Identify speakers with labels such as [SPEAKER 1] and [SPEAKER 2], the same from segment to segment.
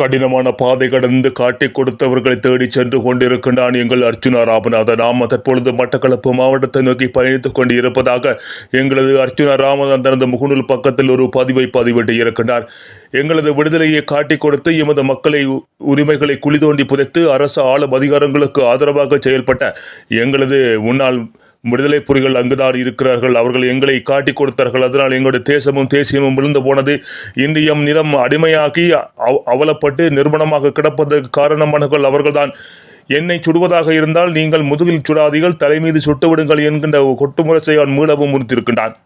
[SPEAKER 1] கடினமான பாதை கடந்து காட்டிக் கொடுத்தவர்களை தேடிச் சென்று கொண்டிருக்கின்றான் எங்கள் அர்ச்சுனா ராமநாதன் நாம் தற்பொழுது மட்டக்களப்பு மாவட்டத்தை நோக்கி பயணித்துக் கொண்டு இருப்பதாக எங்களது அர்ஜுனா ராமநாதன் தனது முகநூல் பக்கத்தில் ஒரு பதிவை பதிவிட்டு இருக்கின்றார். எங்களது விடுதலையை காட்டிக் கொடுத்து எமது மக்களை உரிமைகளை குழி தோண்டி புதைத்து அரசு ஆளும் அதிகாரங்களுக்கு ஆதரவாக செயல்பட்ட எங்களது முன்னாள் விடுதலை புலிகள் அங்குதான் இருக்கிறார்கள். அவர்கள் எங்களை காட்டிக் கொடுத்தார்கள். அதனால் எங்களுடைய தேசமும் தேசியமும் விழுந்து போனது. இந்தியம் நிலம் அடிமையாகி அவலப்பட்டு நிர்மணமாக கிடப்பதற்கு காரணமானவர்கள் அவர்கள்தான். என்னை சுடுவதாக இருந்தால் நீங்கள் முதுகில் சுடாதீர்கள் தலைமீது சுட்டுவிடுங்கள் என்கின்ற கொட்டுமுரசை அவன் மீளவும் முடித்திருக்கின்றான்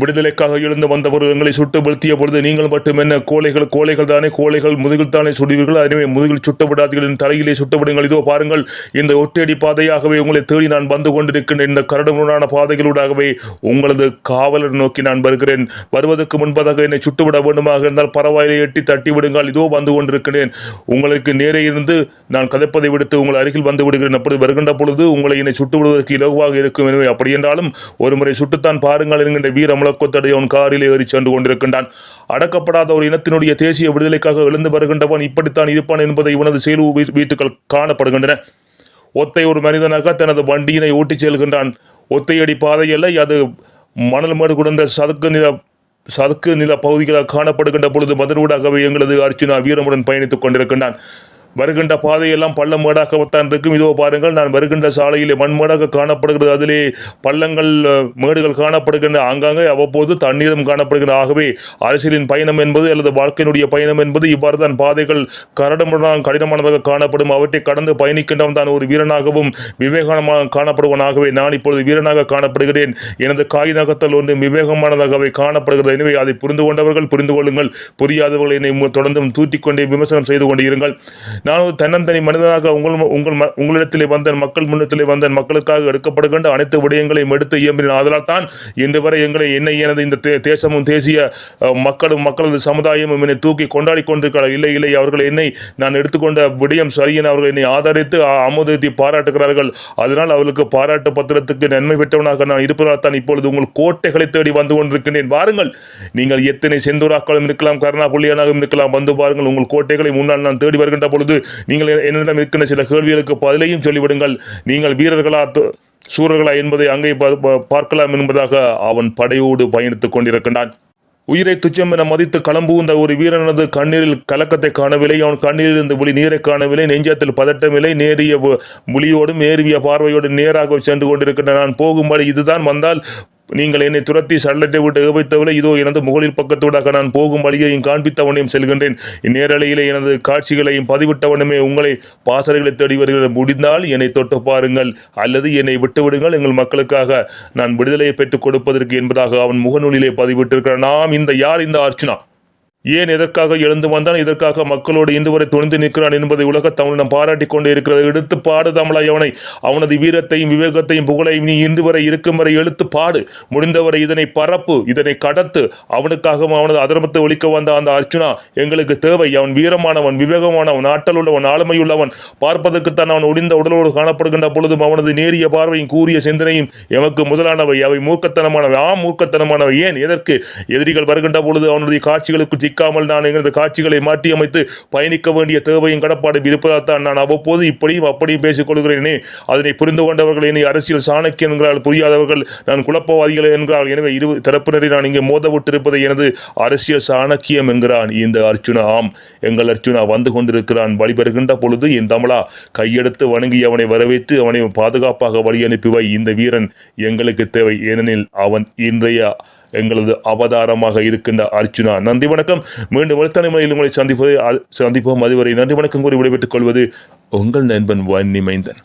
[SPEAKER 1] விடுதலைக்காக எழுந்து வந்தவர்கள் எங்களை சுட்டு வீழ்த்திய பொழுது நீங்கள் மட்டும் என்ன கோழைகள் கோழைகள் தானே கோழைகள் முதுகில் தானே சுடுவீர்கள்? எனவே முதுகில் சுட்டு விடாதீர்கள் என் தலையிலே சுட்டு விடுங்கள். இதோ பாருங்கள் இந்த ஒட்டடி பாதையாகவே உங்களை தேடி நான் வந்து கொண்டிருக்கின்ற இந்த கரடுமுரடான பாதைகளூடாகவே உங்களது காவலர் நோக்கி நான் வருகிறேன். வருவதற்கு முன்பதாக என்னை சுட்டுவிட வேண்டுமாக இருந்தால் பரவாயில்லை எட்டி தட்டி விடுங்கள். இதோ வந்து கொண்டிருக்கிறேன். உங்களுக்கு நேரே இருந்து நான் கதைப்பதை விடுத்து உங்கள் அருகில் வந்து விடுகிறேன். அப்படி வருகின்ற பொழுது உங்களை என்னை சுட்டு விடுவதற்கு இலகுவாக இருக்கும். எனவே அப்படி என்றாலும் ஒரு முறை சுட்டுத்தான் பாருங்கள் என்கின்ற வீரம் முழக்கத்தடை அவன் ஏறி சென்று கொண்டிருக்கின்றான். அடக்கப்படாத ஒரு இனத்தினுடைய தேசிய விடுதலைக்காக எழுந்து வருகின்றவன் இப்படித்தான் இருப்பான் என்பதை இவனது செயல் வீட்டுகள் காணப்படுகின்றன. ஒத்தை ஒரு மனிதனாக தனது வண்டியினை ஓட்டிச் செல்கின்றான். ஒத்தையடி பாதையல்ல அது மணல் மேடு குடந்த சதுக்கு நில சதுக்கு நில பகுதிகளாக காணப்படுகின்ற பொழுது மதனூடாகவே எங்களது அர்ச்சுனா வீரமுடன் பயணித்துக் கொண்டிருக்கின்றான். வருகின்ற பாதையெல்லாம் பள்ளம் மேடாகத்தான் இருக்கும். இதோ பாருங்கள் நான் வருகின்ற சாலையிலே மண்மேடாக காணப்படுகிறது. அதிலே பள்ளங்கள் மேடுகள் காணப்படுகின்ற ஆங்காங்கே அவ்வப்போது தண்ணீரும் காணப்படுகின்ற. ஆகவே அரசியலின் பயணம் என்பது அல்லது வாழ்க்கையினுடைய பயணம் என்பது இவ்வாறு தான் பாதைகள் கரடமுடன் கடினமானதாக காணப்படும். அவற்றை கடந்து பயணிக்கின்றவன் தான் ஒரு வீரனாகவும் விவேகமாக காணப்படுவனாகவே நான் இப்பொழுது வீரனாக காணப்படுகிறேன். எனது காய் நகத்தல் ஒன்று விவேகமானதாகவே காணப்படுகிறது. எனவே அதை புரிந்து கொண்டவர்கள் புரிந்து கொள்ளுங்கள். புரியாதவர்கள் என்னை மு- தொடர்ந்தும் தூற்றிக்கொண்டே விமர்சனம் செய்து கொண்டிருங்கள். நான் ஒரு தன்னந்தனி மனிதனாக உங்கள் உங்கள் ம- உங்களிடத்திலே வந்தேன் மக்கள் முன்னத்திலே வந்தேன் மக்களுக்காக எடுக்கப்படுகின்ற அனைத்து விடயங்களையும் எடுத்து இயம்பினேன். அதனால் தான் இன்று வரை எங்களை என்னை எனது இந்த தே- தேசமும் தேசிய மக்களும் மக்களது சமுதாயமும் என்னை தூக்கி கொண்டாடி கொண்டிருக்கிறார். இல்லை இல்லை அவர்கள் என்னை நான் எடுத்துக்கொண்ட விடயம் சரியென அவர்கள் என்னை ஆதரித்து அ- அமுதத்தி பாராட்டுகிறார்கள். அதனால் அவர்களுக்கு பாராட்டு பத்திரத்துக்கு நன்மை பெற்றவனாக நான் இருப்பதால் தான் இப்பொழுது உங்கள் கோட்டைகளை தேடி வந்து கொண்டிருக்கின்றேன். வாருங்கள் நீங்கள் எத்தனை செந்தூராக்களும் இருக்கலாம் கருணா புள்ளியனாகவும் இருக்கலாம் வந்து பாருங்கள் உங்கள் கோட்டைகளை முன்னால் நான் தேடி வருகின்ற பொழுது நீங்கள் என்னிடம் இருக்கின்ற சில கேள்விகளுக்கு பதிலையும் சொல்லிவிடுங்கள். நீங்கள் வீரர்களா சூரர்களா என்பதை அங்கே பார்க்கலாம் என்பதாக அவன் படையோடு பயணித்துக் கொண்டிருக்கின்றான். உயிரை துச்சம் என மதித்து களம்புகின்ற ஒரு வீரனது கண்ணீரில் கலக்கத்தை காணவில்லை. அவன் கண்ணீரில் இருந்து புலி நீரை காணவில்லை. நெஞ்சத்தில் பதட்டமில்லை நேரிய முழியோடும் நேரிய பார்வையோடும் நேராக சென்று கொண்டிருக்கின்ற நான் போகும்படி இதுதான் வந்தால் நீங்கள் என்னை துரத்தி சல்லத்தை விட்டு ஏவைத்தவில்லை இதோ எனது முகலில் பக்கத்தூடாக நான் போகும் வழியையும் காண்பித்தவனையும் செல்கின்றேன். இந்நேரலையிலே எனது காட்சிகளையும் பதிவிட்டவனுமே உங்களை பாசறைகளை தேடி வருகிற முடிந்தால் என்னை தொட்டு பாருங்கள். அல்லது என்னை விட்டுவிடுங்கள். எங்கள் மக்களுக்காக நான் விடுதலையை பெற்றுக் கொடுப்பதற்கு என்பதாக அவன் முகநூலிலே பதிவிட்டிருக்கிறான். நாம் இந்த யார்? இந்த அர்ச்சனா. ஏன் எதற்காக எழுந்து வந்தான்? இதற்காக மக்களோடு இன்று வரை துணிந்து நிற்கிறான் என்பதை உலக தமிழினம் பாராட்டிக் கொண்டே இருக்கிறது. எடுத்து பாடு தமிழாய் அவனை. அவனது வீரத்தையும் விவேகத்தையும் புகழையும் நீ இன்று வரை இருக்கும் வரை எழுத்து பாடு. முடிந்தவரை இதனை பரப்பு இதனை கடத்து. அவனுக்காகவும் அவனது அதர்மத்தை ஒழிக்க வந்த அந்த அர்ச்சுனா எங்களுக்கு தேவை. அவன் வீரமானவன் விவேகமானவன் ஆற்றல் உள்ளவன் ஆளுமையுள்ளவன் பார்ப்பதற்குத்தான் அவன் ஒடிந்த உடலோடு காணப்படுகின்ற பொழுதும் அவனது நேரிய பார்வையும் கூறிய சிந்தனையும் எமக்கு முதலானவை. அவை மூர்க்கத்தனமானவை. ஆ மூர்க்கத்தனமானவை. ஏன்? எதற்கு? எதிரிகள் வருகின்ற பொழுது அவனுடைய காட்சிகளுக்கு பயணிக்காமல் நான் எங்களது காட்சிகளை மாற்றியமைத்து பயணிக்க வேண்டிய தேவையும் கடப்பாடும் இருப்பதால் தான் நான் அவ்வப்போது இப்படியும் அப்படியும் பேசிக் கொள்கிறேனே அதனை புரிந்து கொண்டவர்கள் என்னை அரசியல் சாணக்கியன் என்கிறால் புரியாதவர்கள் நான் குழப்பவாதிகள் என்கிறார்கள் எனவே இரு தரப்பினரை நான் இங்கே மோதவிட்டிருப்பதை எனது அரசியல் சாணக்கியம் என்கிறான் இந்த அர்ச்சுனா ஆம் எங்கள் அர்ச்சுனா வந்து கொண்டிருக்கிறான். வழிபெறுகின்ற பொழுது என் தமிழா கையெடுத்து வணங்கி அவனை வரவேற்று அவனை பாதுகாப்பாக வழி அனுப்பிவை இந்த வீரன் எங்களுக்கு தேவை. ஏனெனில் அவன் இன்றைய எங்களது அவதாரமாக இருக்கின்ற அர்ச்சுனா நன்றி வணக்கம். மீண்டும் எழுத்தாணி முறையில் உங்களை சந்திப்பது சந்திப்போம். அதுவரை நன்றி வணக்கம் கூறி விடைபெற்றுக் கொள்வது உங்கள் நண்பன் வன்னிமைந்தன்.